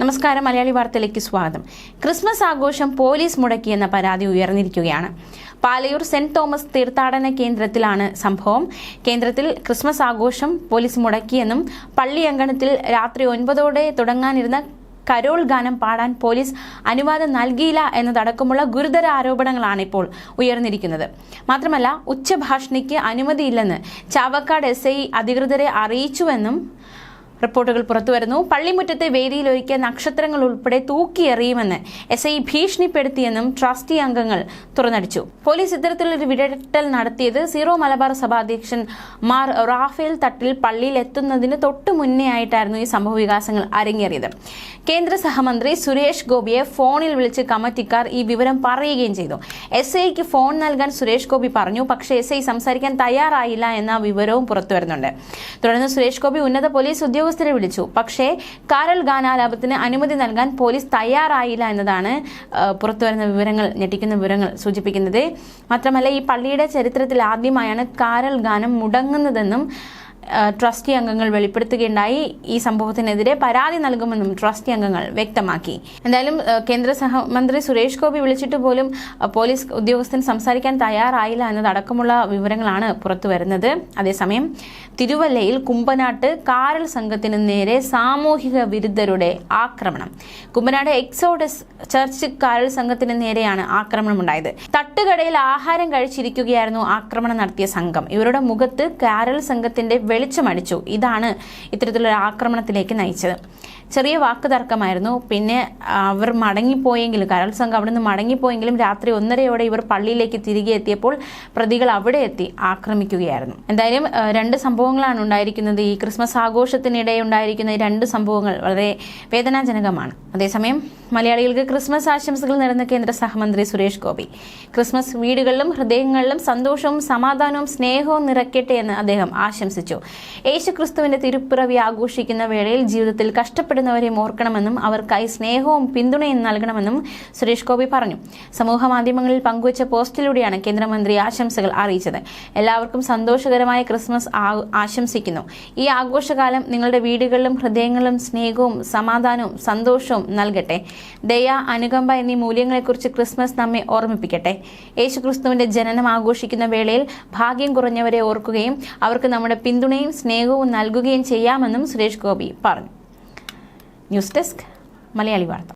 നമസ്കാരം മലയാളി വാർത്തയിലേക്ക് സ്വാഗതം. ക്രിസ്മസ് ആഘോഷം പോലീസ് മുടക്കിയെന്ന പരാതി ഉയർന്നിരിക്കുകയാണ്. പാലയൂർ സെന്റ് തോമസ് തീർത്ഥാടന കേന്ദ്രത്തിലാണ് സംഭവം. കേന്ദ്രത്തിൽ ക്രിസ്മസ് ആഘോഷം പോലീസ് മുടക്കിയെന്നും പള്ളി അങ്കണത്തിൽ രാത്രി ഒൻപതോടെ തുടങ്ങാനിരുന്ന കരോൾ ഗാനം പാടാൻ പോലീസ് അനുവാദം നൽകിയില്ല എന്നതടക്കമുള്ള ഗുരുതര ആരോപണങ്ങളാണ് ഇപ്പോൾ ഉയർന്നിരിക്കുന്നത്. മാത്രമല്ല ഉച്ചഭാഷണിക്ക് അനുമതിയില്ലെന്ന് ചാവക്കാട് എസ് ഐ അധികൃതരെ അറിയിച്ചുവെന്നും റിപ്പോർട്ടുകൾ പുറത്തുവരുന്നു പള്ളിമുറ്റത്തെ വേദിയിൽ ഒരുക്കിയ നക്ഷത്രങ്ങൾ ഉൾപ്പെടെ തൂക്കിയെറിയുമെന്ന് എസ് ഐ ഭീഷണിപ്പെടുത്തിയെന്നും ട്രസ്റ്റി അംഗങ്ങൾ തുറന്നടിച്ചു. പോലീസ് ഇത്തരത്തിലൊരു വിടട്ടൽ നടത്തിയത് സീറോ മലബാർ സഭ അധ്യക്ഷൻ മാർ റാഫേൽ തട്ടിൽ പള്ളിയിൽ എത്തുന്നതിന് തൊട്ടു മുന്നേ ആയിട്ടായിരുന്നു ഈ സംഭവ വികാസങ്ങൾ അരങ്ങേറിയത്. കേന്ദ്ര സഹമന്ത്രി സുരേഷ് ഗോപിയെ ഫോണിൽ വിളിച്ച് കമ്മിറ്റിക്കാർ ഈ വിവരം പറയുകയും ചെയ്തു. എസ് ഐക്ക് ഫോൺ നൽകാൻ സുരേഷ് ഗോപി പറഞ്ഞു. പക്ഷേ എസ് ഐ സംസാരിക്കാൻ തയ്യാറായില്ല എന്ന വിവരവും പുറത്തുവരുന്നുണ്ട് തുടർന്ന് സുരേഷ് ഗോപി ഉന്നത പോലീസ് ഉദ്യോഗസ്ഥരെ വിളിച്ചു. പക്ഷേ കാരൽ ഗാനാലാപത്തിന് അനുമതി നൽകാൻ പോലീസ് തയ്യാറായില്ല എന്നതാണ് പുറത്തുവരുന്ന വിവരങ്ങൾ ഞെട്ടിക്കുന്ന വിവരങ്ങൾ സൂചിപ്പിക്കുന്നത്. മാത്രമല്ല ഈ പള്ളിയുടെ ചരിത്രത്തിൽ ആദ്യമായാണ് കാരൽ ഗാനം മുടങ്ങുന്നതെന്നും ട്രസ്റ്റി അംഗങ്ങൾ വെളിപ്പെടുത്തുകയുണ്ടായി. ഈ സംഭവത്തിനെതിരെ പരാതി നൽകുമെന്നും ട്രസ്റ്റി അംഗങ്ങൾ വ്യക്തമാക്കി. എന്തായാലും കേന്ദ്ര സഹമന്ത്രി സുരേഷ് ഗോപി വിളിച്ചിട്ട് പോലും പോലീസ് ഉദ്യോഗസ്ഥൻ സംസാരിക്കാൻ തയ്യാറായില്ല എന്നതടക്കമുള്ള വിവരങ്ങളാണ് പുറത്തു വരുന്നത്. അതേസമയം തിരുവല്ലയിൽ കുമ്പനാട്ട് കാരൽ സംഘത്തിന് നേരെ സാമൂഹിക വിരുദ്ധരുടെ ആക്രമണം. കുമ്പനാട് എക്സോഡസ് ചർച്ച് കാരൽ സംഘത്തിന് നേരെയാണ് ആക്രമണം ഉണ്ടായത് തട്ടുകടയിൽ ആഹാരം കഴിച്ചിരിക്കുകയായിരുന്നു ആക്രമണം നടത്തിയ സംഘം. ഇവരുടെ മുഖത്ത് കാരൽ സംഘത്തിന്റെ വെളിച്ചമടിച്ചു. ഇതാണ് ഇത്തരത്തിലൊരു ആക്രമണത്തിലേക്ക് നയിച്ചത്. ചെറിയ വാക്ക് തർക്കമായിരുന്നു. പിന്നെ അവർ മടങ്ങിപ്പോയെങ്കിലും കരൾ സംഘം അവിടെ നിന്ന് മടങ്ങിപ്പോയെങ്കിലും രാത്രി ഒന്നരയോടെ ഇവർ പള്ളിയിലേക്ക് തിരികെ എത്തിയപ്പോൾ പ്രതികൾ അവിടെ എത്തി ആക്രമിക്കുകയായിരുന്നു. എന്തായാലും രണ്ട് സംഭവങ്ങളാണ് ഉണ്ടായിരിക്കുന്നത്. ഈ ക്രിസ്മസ് ആഘോഷത്തിനിടെ ഉണ്ടായിരിക്കുന്ന രണ്ട് സംഭവങ്ങൾ വളരെ വേദനാജനകമാണ്. അതേസമയം മലയാളികൾക്ക് ക്രിസ്മസ് ആശംസകൾ നേർന്ന കേന്ദ്ര സഹമന്ത്രി സുരേഷ് ഗോപി. ക്രിസ്മസ് വീടുകളിലും ഹൃദയങ്ങളിലും സന്തോഷവും സമാധാനവും സ്നേഹവും നിറയ്ക്കട്ടെ എന്ന് അദ്ദേഹം ആശംസിച്ചു. യേശു ക്രിസ്തുവിന്റെ തിരുപ്പിറവി ആഘോഷിക്കുന്ന വേളയിൽ ജീവിതത്തിൽ കഷ്ടപ്പെടുന്നവരെ ഓർക്കണമെന്നും അവർക്കായി സ്നേഹവും പിന്തുണയും നൽകണമെന്നും സുരേഷ് ഗോപി പറഞ്ഞു. സമൂഹ മാധ്യമങ്ങളിൽ പങ്കുവച്ച പോസ്റ്റിലൂടെയാണ് കേന്ദ്രമന്ത്രി ആശംസകൾ അറിയിച്ചത്. എല്ലാവർക്കും സന്തോഷകരമായ ക്രിസ്മസ് ആശംസിക്കുന്നു. ഈ ആഘോഷകാലം നിങ്ങളുടെ വീടുകളിലും ഹൃദയങ്ങളിലും സ്നേഹവും സമാധാനവും സന്തോഷവും നൽകട്ടെ. ദയ അനുകമ്പ എന്നീ മൂല്യങ്ങളെക്കുറിച്ച് ക്രിസ്മസ് നമ്മെ ഓർമ്മിപ്പിക്കട്ടെ. യേശു ക്രിസ്തുവിന്റെ ജനനം ആഘോഷിക്കുന്ന വേളയിൽ ഭാഗ്യം കുറഞ്ഞവരെ ഓർക്കുകയും അവർക്ക് നമ്മുടെ പിന്തുണയും സ്നേഹവും നൽകുകയും ചെയ്യാമെന്നും സുരേഷ് ഗോപി പറഞ്ഞു. ന്യൂസ് ഡെസ്ക് മലയാളി വാർത്ത.